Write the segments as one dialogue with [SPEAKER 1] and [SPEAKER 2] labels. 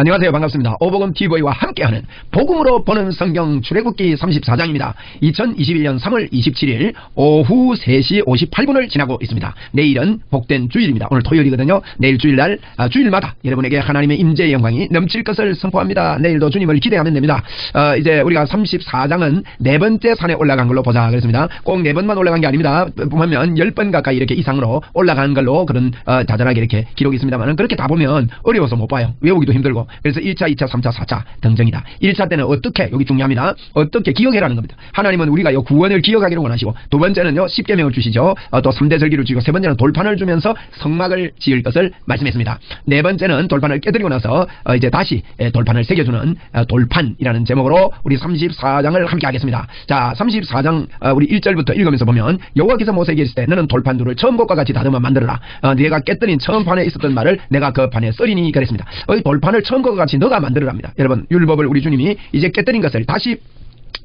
[SPEAKER 1] 안녕하세요. 반갑습니다. 오복음 TV와 함께하는 복음으로 보는 성경 출애굽기 34장입니다. 2021년 3월 27일 오후 3시 58분을 지나고 있습니다. 내일은 복된 주일입니다. 오늘 토요일이거든요. 내일 주일날 아, 주일마다 여러분에게 하나님의 임재의 영광이 넘칠 것을 선포합니다. 내일도 주님을 기대하면 됩니다. 어, 이제 우리가 34장은 네 번째 산에 올라간 걸로 보자 그랬습니다. 꼭 네 번만 올라간 게 아닙니다. 보면 10번 가까이 이렇게 이상으로 올라간 걸로 그런 어, 자잘하게 이렇게 기록이 있습니다만 그렇게 다 보면 어려워서 못 봐요. 외우기도 힘들고 그래서 1차, 2차, 3차, 4차 등등이다. 1차 때는 어떻게 여기 중요합니다. 어떻게 기억해라는 겁니다. 하나님은 우리가 요 구원을 기억하기를 원하시고 두 번째는요 십계명을 주시죠. 어, 또 3대 절기를 주시고 세 번째는 돌판을 주면서 성막을 지을 것을 말씀했습니다. 네 번째는 돌판을 깨뜨리고 나서 어, 이제 다시 돌판을 새겨주는 어, 돌판이라는 제목으로 우리 34장을 함께 하겠습니다. 자 34장 어, 우리 1절부터 읽으면서 보면 여호와께서 모세에게 있을 때 너는 돌판 둘을 처음 것과 같이 다듬어 만들어라. 어, 네가 깨뜨린 처음 판에 있었던 말을 내가 그 판에 써리니 그랬습니다. 어, 돌판을 처음 것과 같이 너가 만들어랍니다. 여러분 율법을 우리 주님이 이제 깨뜨린 것을 다시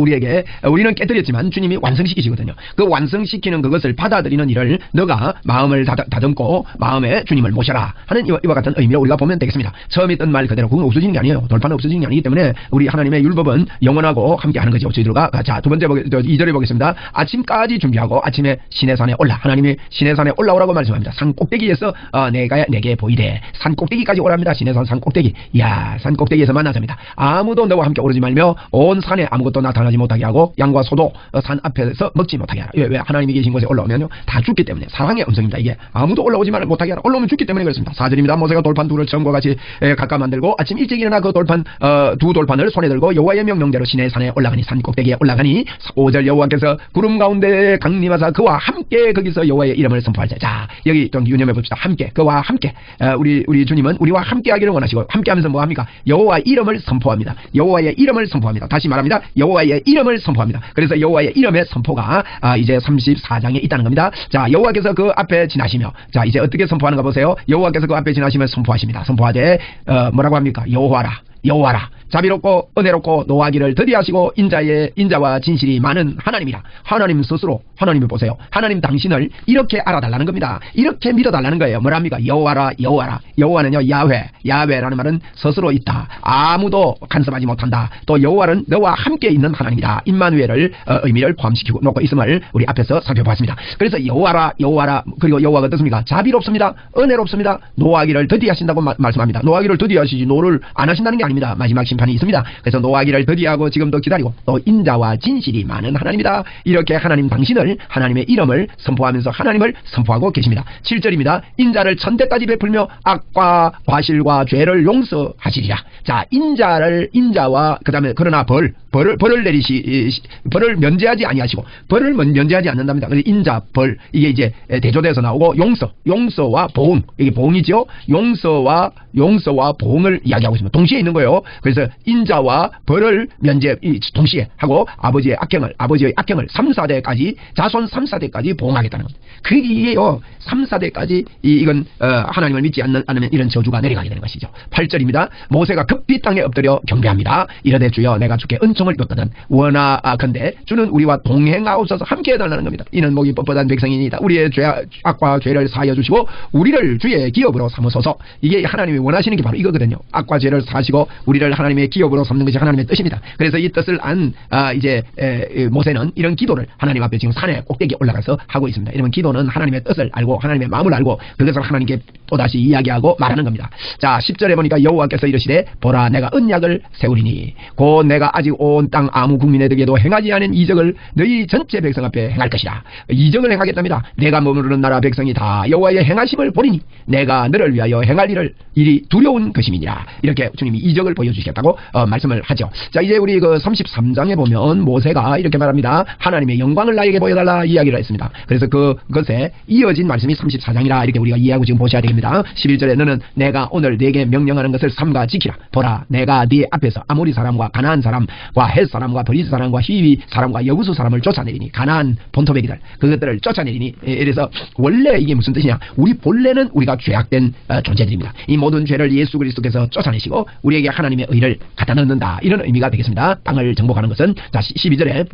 [SPEAKER 1] 우리에게 우리는 깨뜨렸지만 주님이 완성시키시거든요. 그 완성시키는 그것을 받아들이는 일을 너가 마음을 다듬고 마음에 주님을 모셔라 하는 이와, 같은 의미로 우리가 보면 되겠습니다. 처음 있던 말 그대로 그건 없어지는 게 아니에요. 돌파는 없어지는 게 아니기 때문에 우리 하나님의 율법은 영원하고 함께하는 거죠. 저희들과 자두 번째 2절에 보겠습니다. 아침까지 준비하고 아침에 시내산에 올라 하나님이 시내산에 올라오라고 말씀합니다. 산 꼭대기에서 어, 내가 내게 보이되 산 꼭대기까지 오랍니다. 시내산 산 꼭대기. 야, 산 꼭대기에서 만나십니다. 아무도 너와 함께 오르지 말며 온 산에 아무것도 나타나 나타나지 못하게 하고 양과 소도 산 앞에서 먹지 못하게 하라. 왜, 왜 하나님이 계신 곳에 올라오면요 다 죽기 때문에 사랑의 음성입니다. 이게 아무도 올라오지 못하게 하라. 올라오면 죽기 때문에 그렇습니다. 사절입니다. 모세가 돌판 둘을 처음과 같이 각각 만들고 아침 일찍 일어나 그 돌판 어, 두 돌판을 손에 들고 여호와의 명령대로 시내 산에 올라가니 산 꼭대기에 올라가니 오절 여호와께서 구름 가운데 강림하사 그와 함께 거기서 여호와의 이름을 선포할 때. 자 여기 좀 유념해 봅시다. 함께 그와 함께 어, 우리 우리 주님은 우리와 함께 하기를 원하시고 함께 하면서 뭐 합니까? 여호와 이름을 선포합니다. 여호와의 이름을 선포합니다. 다시 말합니다. 여호와의 이름을 선포합니다. 그래서 여호와의 이름의 선포가 아, 이제 34장에 있다는 겁니다. 자 여호와께서 그 앞에 지나시며 자 이제 어떻게 선포하는가 보세요. 여호와께서 그 앞에 지나시며 선포하십니다. 선포하되 어, 뭐라고 합니까? 여호와라 여호와라. 자비롭고 은혜롭고 노하기를 더디하시고 인자의 인자와 진실이 많은 하나님이라. 하나님 스스로 하나님을 보세요. 하나님 당신을 이렇게 알아달라는 겁니다. 이렇게 믿어달라는 거예요. 뭐랍니까? 여호와라 여호와라. 여호와는요 야훼 야훼라는 말은 스스로 있다. 아무도 간섭하지 못한다. 또 여호와는 너와 함께 있는 하나님이다. 임마누엘을 어, 의미를 포함시키고 놓고 있음을 우리 앞에서 살펴보았습니다. 그래서 여호와라 여호와라. 그리고 여호와가 어떻습니까? 자비롭습니다. 은혜롭습니다. 노하기를 더디하신다고 마, 말씀합니다. 노하기를 더디하시지 노를 안 하신다는 게 아닙니다 마지막 심 심판이 있습니다. 그래서 노하기를 더디하고 지금도 기다리고 또 인자와 진실이 많은 하나님이다. 이렇게 하나님 당신을 하나님의 이름을 선포하면서 하나님을 선포하고 계십니다. 7절입니다. 인자를 천대까지 베풀며 악과 과실과 죄를 용서하시리라. 자, 인자를 인자와 그다음에 그러나 벌 벌을 벌을 내리시 벌을 면제하지 아니하시고 벌을 면제하지 않는답니다. 그래서 인자 벌 이게 이제 대조돼서 나오고 용서 용서와 보응 이게 보응이죠. 용서와 용서와 보응을 이야기하고 있습니다. 동시에 있는 거 예요. 그래서 인자와 벌을 면제 동시에 하고 아버지의 악행을 아버지의 악행을 3, 4대까지 자손 3, 4대까지 보응하겠다는 겁니다. 그게요 3, 4대까지 이, 이건 어, 하나님을 믿지 않는, 않으면 이런 저주가 내려가게 되는 것이죠. 8절입니다. 모세가 급히 땅에 엎드려 경배합니다. 이러되 주여 내가 주께 은총을 입었거든 원하건대 주는 우리와 동행하옵소서 함께 해달라는 겁니다. 이는 목이 뻣뻣한 백성이니다. 우리의 죄, 악과 죄를 사하여 주시고 우리를 주의 기업으로 삼으소서 이게 하나님이 원하시는 게 바로 이거거든요. 악과 죄를 사시고 우리를 하나님의 기업으로 삼는 것이 하나님의 뜻입니다. 그래서 이 뜻을 안 아, 이제 에, 모세는 이런 기도를 하나님 앞에 지금 산에 꼭대기 올라가서 하고 있습니다. 이러면 기도는 하나님의 뜻을 알고 하나님의 마음을 알고 그것을 하나님께 또다시 이야기하고 말하는 겁니다. 자 10절에 보니까 여호와께서 이르시되 보라 내가 언약을 세우리니 곧 내가 아직 온 땅 아무 국민에게도 행하지 않은 이적을 너희 전체 백성 앞에 행할 것이라 이적을 행하겠답니다. 내가 머무르는 나라 백성이 다 여호와의 행하심을 보리니 내가 너를 위하여 행할 일을 일이 두려운 것임이니라 이렇게 주님이 이적을 보여주시겠다고 어, 말씀을 하죠. 자 이제 우리 그 33장에 보면 모세가 이렇게 말합니다. 하나님의 영광을 나에게 보여달라 이야기를 했습니다. 그래서 그, 그것에 이어진 말씀이 34장이라 이렇게 우리가 이해하고 지금 보셔야 되겠습니다. 11절에 너는 내가 오늘 네게 명령하는 것을 삼가 지키라. 보라 내가 네 앞에서 아모리 사람과 가나안 사람과 헷 사람과 브리스 사람과 히위 사람과 여구수 사람을 쫓아내리니 가나안 본토백이들 그것들을 쫓아내리니 이래서 원래 이게 무슨 뜻이냐 우리 본래는 우리가 죄악된 어, 존재들입니다. 이 모든 죄를 예수 그리스도께서 쫓아내시고 우리에게 하나님의 의를 갖다 넣는다 이런 의미가 되겠습니다. 땅을 정복하는 것은 자 12절에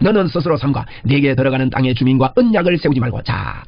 [SPEAKER 1] 너는 스스로 삼가 내게 들어가는 땅의 주민과 언약을 세우지 말고 자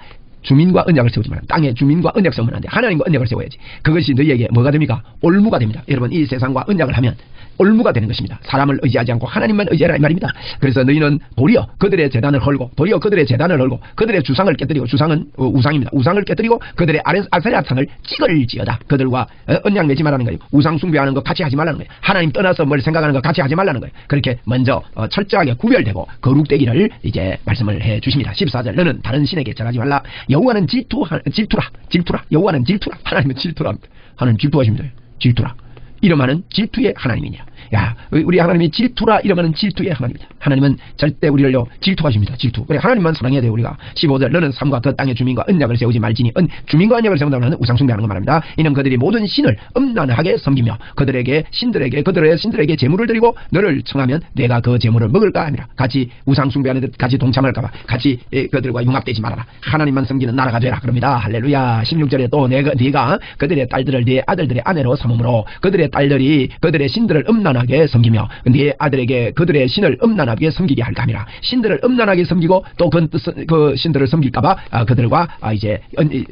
[SPEAKER 1] 주민과 언약을 세우지 말라. 땅에 주민과 언약 세우면 안 돼. 하나님과 언약을 세워야지. 그것이 너희에게 뭐가 됩니까? 올무가 됩니다. 여러분 이 세상과 언약을 하면 올무가 되는 것입니다. 사람을 의지하지 않고 하나님만 의지하라 이 말입니다. 그래서 너희는 도리어 그들의 재단을 헐고 도리어 그들의 재단을 헐고 그들의 주상을 깨뜨리고 주상은 어, 우상입니다. 우상을 깨뜨리고 그들의 아세라상을 찍을지어다. 그들과 어, 언약 맺지 말라는 거예요. 우상 숭배하는 거 같이 하지 말라는 거예요. 하나님 떠나서 뭘 생각하는 거 같이 하지 말라는 거예요. 그렇게 먼저 어, 철저하게 구별되고 거룩되기를 이제 말씀을 해 주십니다. 14절 너는 다른 신에게 절하지 말라. 여호와는 질투 질투라 질투라 여호와는 질투라 하나님은 질투라 하나님 질투하십니다. 질투라 이름하는 질투의 하나님이냐. 야, 우리 하나님이 질투라 이름하는 질투의 하나님이다. 하나님은 절대 우리를요, 질투하십니다. 질투. 그래, 하나님만 사랑해야 돼요, 우리가. 15절, 너는 삶과 그 땅의 주민과 언약을 세우지 말지니, 은, 주민과 언약을 세운다는 우상숭배하는 거 말합니다. 이는 그들이 모든 신을 음란하게 섬기며, 그들에게, 신들에게, 그들의 신들에게 재물을 드리고, 너를 청하면 내가 그 재물을 먹을까 하니라. 같이 우상숭배하는 듯 같이 동참할까봐, 같이 예, 그들과 융합되지 말아라. 하나님만 섬기는 나라가 되라. 그럽니다. 할렐루야. 16절에 또 내가, 네가 그들의 딸들을 네 아들들의 아내로 삼음으로, 그들의 딸들이 그들의 신들을 음란하게 섬기며 네 아들에게 그들의 신을 음란하게 섬기게 할까 하니라 신들을 음란하게 섬기고 또그그 신들을 섬길까봐 아, 그들과 아, 이제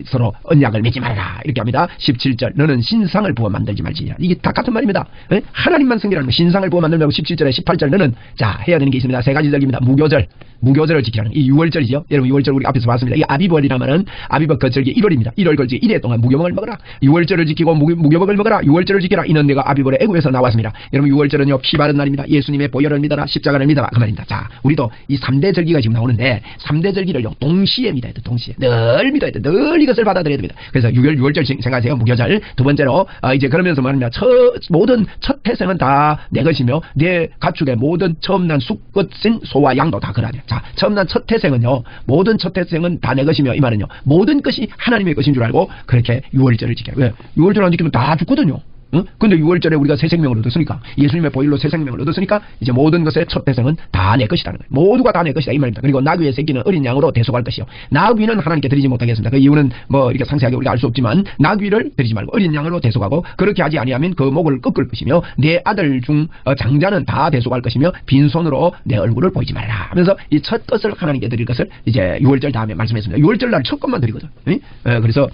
[SPEAKER 1] 서로 언약을 맺지 말라. 이렇게 합니다. 17절. 너는 신상을 부어 만들지 말지니라. 이게 다 같은 말입니다. 에? 하나님만 섬기라는 거 신상을 부어 만들면 17절에 18절 너는 자 해야 되는 게 있습니다. 세 가지 절입니다. 무교절. 무교절을 지키라는 이 6월절이죠. 여러분 6월절 우리 앞에서 봤습니다. 이 아비벌이라면은 아비벌 거절기 1월입니다. 1월 걸지 1회 동안 무교먹을 먹어라. 6월절을 지키고 무교, 무교먹을 먹어라. 6월절을 지키라. 이는 내가 아비벌의 애국에서 나왔습니다. 여러분 6월절은요 피 바른 날입니다. 예수님의 보혈을 믿어라. 십자가를 믿어라. 그 말입니다. 자 우리도 이 3대 절기가 지금 나오는데 3대 절기를요 동시에 믿어야 돼 동시에. 늘 믿어야 돼늘 이것을 받아들여야 됩니다. 그래서 6월 6월절 생각하세요. 무교절. 두 번째로 아, 이제 그러면서 말합니다. 첫, 모든 첫 태생은 다 내 것이며 내 가축의 모든 처음 난 숫것인 소와 양도 다 그러냐 자 처음 난 첫 태생은요 모든 첫 태생은 다 내 것이며 이 말은요 모든 것이 하나님의 것인 줄 알고 그렇게 6월절을 지켜요. 왜? 6월절 안 지키면 다 죽거든요 응? 근데 6월절에 우리가 새 생명을 얻었으니까 예수님의 보일로 새 생명을 얻었으니까 이제 모든 것의 첫 태생은 다 내 것이라는 거예요. 모두가 다 내 것이다 이 말입니다. 그리고 나귀의 새끼는 어린 양으로 대속할 것이요. 나귀는 하나님께 드리지 못하겠습니다. 그 이유는 뭐 이렇게 상세하게 우리가 알 수 없지만 나귀를 드리지 말고 어린 양으로 대속하고 그렇게 하지 아니하면 그 목을 꺾을 것이며 내 아들 중 어, 장자는 다 대속할 것이며 빈손으로 내 얼굴을 보이지 말라 하면서 이 첫 것을 하나님께 드릴 것을 이제 6월절 다음에 말씀했습니다. 6월절 날 첫 것만 드리거든. 응? 어, 그래서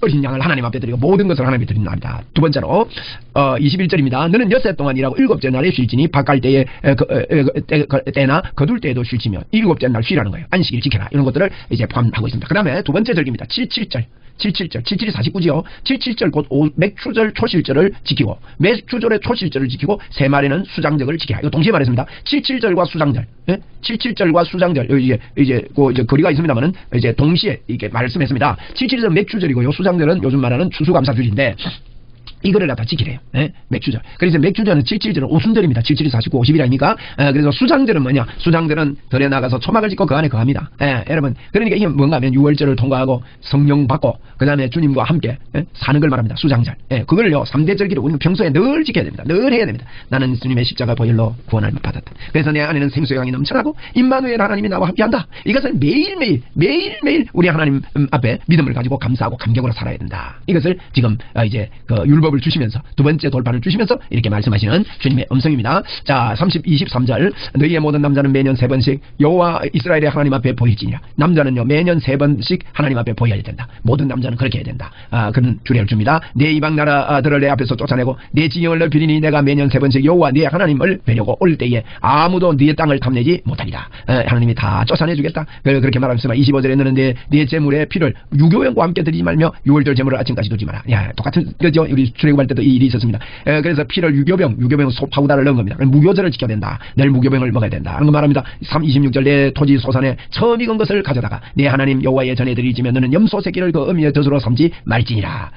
[SPEAKER 1] 어린 양을 하나님 앞에 드리고 모든 것을 하나님께 드리는 날이다. 두 번째로 어, 21절입니다. 너는 엿새 동안 일하고 일곱째 날에 쉴지니 밭갈 때에 에, 그, 에, 에, 때, 그, 때 나 거둘 때에도 쉴지며 일곱째 날 쉬라는 거예요. 안식일 지켜라. 이런 것들을 이제 포함하고 있습니다. 그 다음에 두 번째 절기입니다. 77절. 77절, 77이 49지요. 77절 곧 오- 맥추절 초실절을 지키고 맥추절의 초실절을 지키고 세 마리는 수장절을 지키라. 이거 동시에 말했습니다. 77절과 수장절, 예? 77절과 수장절 여기 이제 이제 그 이제 거리가 있습니다만은 이제 동시에 이렇게 말씀했습니다. 77절은 맥추절이고요. 수 장절은 요즘 말하는 추수감사주일인데 이거를 갖다 지키래요. 예? 맥주절. 그래서 맥주절은 77절은 오순절입니다. 77이 49, 50일 아닙니까? 예, 그래서 수장절은 뭐냐? 수장절은 덜에 나가서 초막을 짓고 그 안에 거합니다. 예, 여러분. 그러니까 이게 뭔가 하면 6월절을 통과하고 성령 받고 그 다음에 주님과 함께 예? 사는 걸 말합니다. 수장절. 예, 그걸요. 3대 절기를 우리는 평소에 늘 지켜야 됩니다. 늘 해야 됩니다. 나는 주님의 십자가 보혈로 구원을 받았다. 그래서 내 안에는 생수의 강이 넘쳐나고 임마누엘 하나님이 나와 함께한다. 이것을 매일매일 매일매일 우리 하나님 음, 앞에 믿음을 가지고 감사하고 감격으로 살아야 된다. 이것을 지금 아, 이제 그 율법 을 주시면서 두 번째 돌판을 주시면서 이렇게 말씀하시는 주님의 음성입니다. 자, 30, 23절 너희의 모든 남자는 매년 세 번씩 여호와 이스라엘의 하나님 앞에 보일지니라. 남자는요 매년 세 번씩 하나님 앞에 보여야 된다. 모든 남자는 그렇게 해야 된다. 아, 그런 주례를 줍니다. 내 이방 나라들을 내 앞에서 쫓아내고 내 진영을 넓히리니 내가 매년 세 번씩 여호와 네 하나님을 뵈려고 올 때에 아무도 네 땅을 탐내지 못하리라. 에, 하나님이 다 쫓아내주겠다. 그- 그렇게 말하면서 25절에 너는 내, 내 재물의 피를 유교형과 함께 드리지 말며 6월절 재물을 아침까지 두지 마라. 야, 똑같은 거죠. 우리 출애굽할 때도 이 일이 있었습니다. 에, 그래서 피를 유교병, 유교병 소 파우다를 넣은 겁니다. 무교절을 지켜야 된다. 내일 무교병을 먹어야 된다. 하는 거 말합니다. 3, 26절 내 토지 소산에 처음 익은 것을 가져다가 내 하나님 여호와의 전해드리지면 너는 염소 새끼를 그 어미의 젖으로 삼지 말지니라.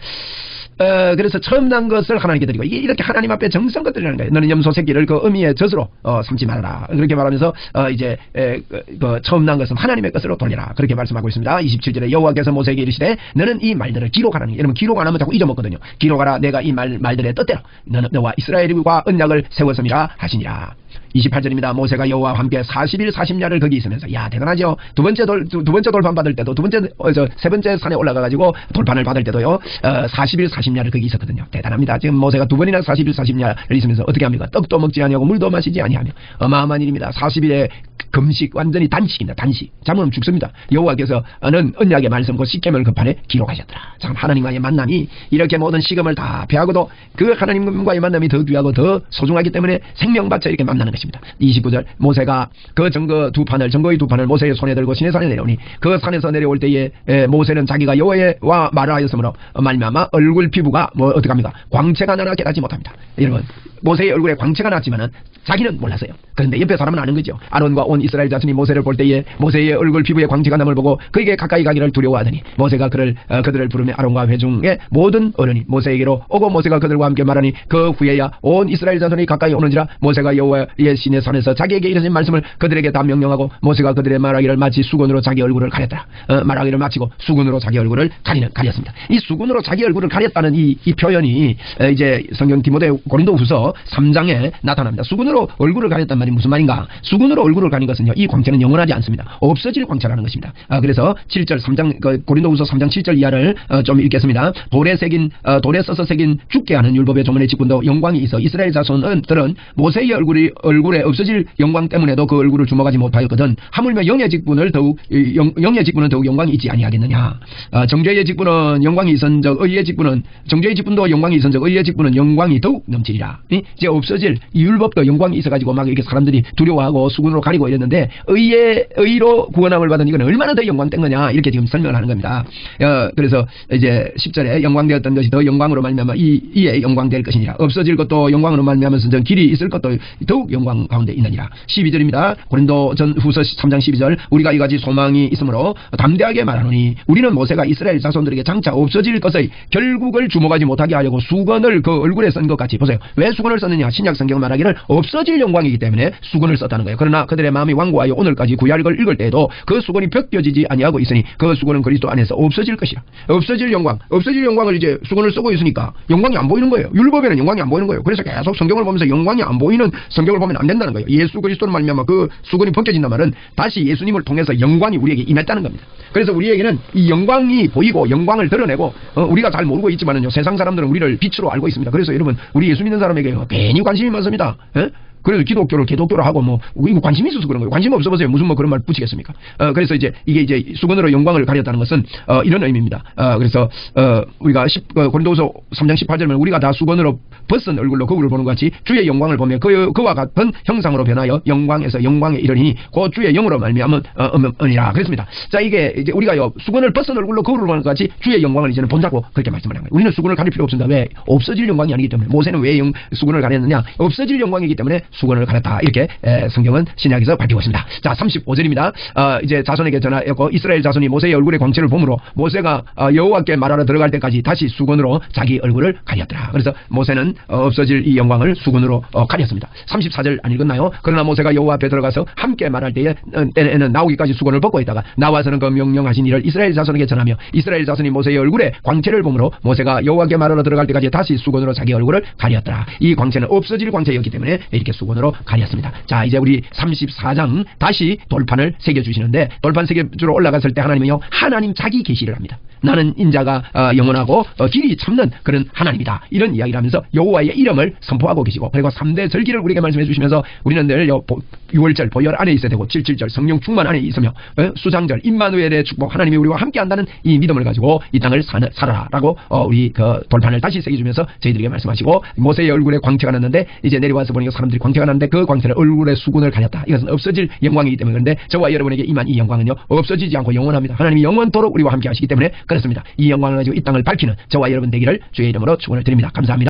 [SPEAKER 1] 어, 그래서 처음 난 것을 하나님께 드리고 이렇게 하나님 앞에 정성껏 드리는 거예요. 너는 염소 새끼를 그 어미의 젖으로 어, 삼지 말아라. 그렇게 말하면서 어, 이제 에, 그, 그 처음 난 것은 하나님의 것으로 돌리라. 그렇게 말씀하고 있습니다. 27절에 여호와께서 모세에게 이르시되 너는 이 말들을 기록하라는 게 여러분 기록 안 하면 자꾸 잊어먹거든요. 기록하라 내가 이 말, 말들의 뜻대로 너는 너와 이스라엘과 언약을 세웠음이라 하시니라. 28절입니다. 모세가 여호와와 함께 40일 40야를 거기 있으면서 야 대단하죠. 두 번째 돌 두 번째 돌판 받을 때도 두 번째 어, 저세 번째 산에 올라가 가지고 돌판을 받을 때도요. 어, 40일 40야를 거기 있었거든요. 대단합니다. 지금 모세가 두 번이나 40일 40야를 있으면서 어떻게 합니까? 떡도 먹지 아니하고 물도 마시지 아니하며 어마어마한 일입니다. 40일의 금식 완전히 단식입니다. 단식. 잠은 죽습니다. 여호와께서는 언약의 말씀 그 십계명을 급판에 기록하셨더라. 참 하나님과의 만남이 이렇게 모든 시금을 다 배하고도 그 하나님과의 만남이 더 귀하고 더 소중하기 때문에 생명 바쳐 이렇게 만나는 것입니다. 29절 모세가 그 증거 두 판을 증거의 두 판을 모세의 손에 들고 시내 산에 내려오니 그 산에서 내려올 때에 에, 모세는 자기가 여호와와 말을 하였으므로 말미암아 얼굴 피부가 뭐 어떻게 합니까? 광채가 나나 깨닫지 못합니다. 여러분 모세의 얼굴에 광채가 났지만은 자기는 몰랐어요. 그런데 옆에 사람은 아는 거죠. 아론과 온 이스라엘 자손이 모세를 볼 때에 모세의 얼굴 피부에 광채가 남을 보고 그에게 가까이 가기를 두려워하더니 모세가 그를 어, 그들을 부르며 아론과 회중의 모든 어른이 모세에게로 오고 모세가 그들과 함께 말하니 그 후에야 온 이스라엘 자손이 가까이 오는지라 모세가 여호와의 신의 산에서 자기에게 이르신 말씀을 그들에게 다 명령하고 모세가 그들의 말하기를 마치 수건으로 자기 얼굴을 가렸다. 어, 말하기를 마치고 수건으로 자기 얼굴을 가리는 가렸습니다. 이 수건으로 자기 얼굴을 가렸다는 이, 이 표현이 에, 이제 성경 디모데 고린도후서 3장에 나타납니다. 수건으로 얼굴을 가렸단 말이 무슨 말인가? 수건으로 얼굴을 가린 것은요. 이 광채는 영원하지 않습니다. 없어질 광채라는 것입니다. 아, 그래서 7절 3장 그 고린도후서 3장 7절 이하를 어, 좀 읽겠습니다. 돌에 새긴 어, 돌에 써서 새긴 죽게 하는 율법의 조문의 직분도 영광이 있어 이스라엘 자손들은 모세의 얼굴이 얼 굴에 없어질 영광 때문에도 그 얼굴을 주목하지 못하였거든. 하물며 영의 직분을 더욱 이 영, 영의 직분은 더욱 영광이 있지 아니하겠느냐. 아, 정죄의 직분은 영광이 있은 적 의의 직분은 정죄의 직분도 영광이 있은 적 의의 직분은 영광이 더욱 넘치리라. 이? 이제 없어질 이 율법도 영광이 있어가지고 막 이렇게 사람들이 두려워하고 수군으로 가리고 이랬는데 의의 의로 구원함을 받은 이거는 얼마나 더 영광된 거냐 이렇게 지금 설명을 하는 겁니다. 어, 그래서 이제 10절에 영광되었던 것이 더 영광으로 말미암아 이 이에 영광될 것이니라. 없어질 것도 영광으로 말미암아서 전 길이 있을 것도 더욱 영광 가운데 있느니라. 12절입니다. 고린도 전 후서 3장 12절 우리가 이가지 소망이 있으므로 담대하게 말하노니 우리는 모세가 이스라엘 자손들에게 장차 없어질 것의 결국을 주목하지 못하게 하려고 수건을 그 얼굴에 쓴 것 같이 보세요. 왜 수건을 썼느냐? 신약 성경 말하기를 없어질 영광이기 때문에 수건을 썼다는 거예요. 그러나 그들의 마음이 완고하여 오늘까지 구약을 읽을 때에도 그 수건이 벗겨지지 아니하고 있으니 그 수건은 그리스도 안에서 없어질 것이라. 없어질 영광, 없어질 영광을 이제 수건을 쓰고 있으니까 영광이 안 보이는 거예요. 율법에는 영광이 안 보이는 거예요. 그래서 계속 성경을 보면서 영광이 안 보이는 성경을 보면 안 된다는 거예요. 예수 그리스도를 말미암아 그 수건이 벗겨진단 말은 다시 예수님을 통해서 영광이 우리에게 임했다는 겁니다. 그래서 우리에게는 이 영광이 보이고 영광을 드러내고 어, 우리가 잘 모르고 있지만은요 세상 사람들은 우리를 빛으로 알고 있습니다. 그래서 여러분 우리 예수 믿는 사람에게 괜히 관심이 많습니다. 예? 그래서 기독교를 기독교로 하고 뭐 이거 관심이 있어서 그런 거예요. 관심 없어 보세요. 무슨 뭐 그런 말 붙이겠습니까? 어, 그래서 이제 이게 이제 수건으로 영광을 가렸다는 것은 어, 이런 의미입니다. 어, 그래서 어, 우리가 10, 어, 고린도서 3장 18절에 우리가 다 수건으로 벗은 얼굴로 거울을 보는 것 같이 주의 영광을 보며 그, 그와 같은 형상으로 변하여 영광에서 영광에 이르니 그 주의 영으로 말미암은 어, 음이라 그랬습니다. 자 이게 이제 우리가요 수건을 벗은 얼굴로 거울을 보는 것 같이 주의 영광을 이제는 본다고 그렇게 말씀을 한 거예요. 우리는 수건을 가릴 필요 없습니다. 왜 없어질 영광이 아니기 때문에 모세는 왜 영, 수건을 가렸느냐? 없어질 영광이기 때문에 수건을 가렸다. 이렇게 에, 성경은 신약에서 밝히고 있습니다. 자, 35절입니다. 어, 이제 자손에게 전하였고 이스라엘 자손이 모세의 얼굴의 광채를 보므로 모세가 어, 여호와께 말하러 들어갈 때까지 다시 수건으로 자기 얼굴을 가렸더라. 그래서 모세는 어, 없어질 이 영광을 수건으로 어, 가렸습니다. 34절 안 읽었나요? 그러나 모세가 여호와 앞에 들어가서 함께 말할 때에 어, 때에는 나오기까지 수건을 벗고 있다가 나와서는 그 명령하신 일을 이스라엘 자손에게 전하며 이스라엘 자손이 모세의 얼굴에 광채를 보므로 모세가 여호와께 말하러 들어갈 때까지 다시 수건으로 자기 얼굴을 가렸더라. 이 광채는 없어질 광채였기 때문에 이렇게 수건 으로 가렸습니다. 자, 이제 우리 34장 다시 돌판을 새겨 주시는데 돌판 새겨주러 올라갔을 때 하나님은요 하나님 자기 계시를 합니다. 나는 인자가 어, 영원하고 어, 길이 참는 그런 하나님이다. 이런 이야기를 하면서 여호와의 이름을 선포하고 계시고 그리고 3대 절기를 우리에게 말씀해 주시면서 우리는 늘 6월절 보혈 안에 있어야 되고 77절 성령 충만 안에 있으며 어, 수장절 임마누엘의 축복 하나님이 우리와 함께 한다는 이 믿음을 가지고 이 땅을 살아라라고 어, 우리 그 돌판을 다시 새겨주면서 저희들에게 말씀하시고 모세의 얼굴에 광채가 났는데 이제 내려와서 보니까 사람들이 광채가 났는데 그 광채를 얼굴에 수군을 가렸다. 이것은 없어질 영광이기 때문에 그런데 저와 여러분에게 임한 이 영광은요 없어지지 않고 영원합니다. 하나님이 영원토록 우리와 함께 하시기 때문에 그렇습니다. 이 영광을 가지고 이 땅을 밝히는 저와 여러분 되기를 주의 이름으로 축원을 드립니다. 감사합니다.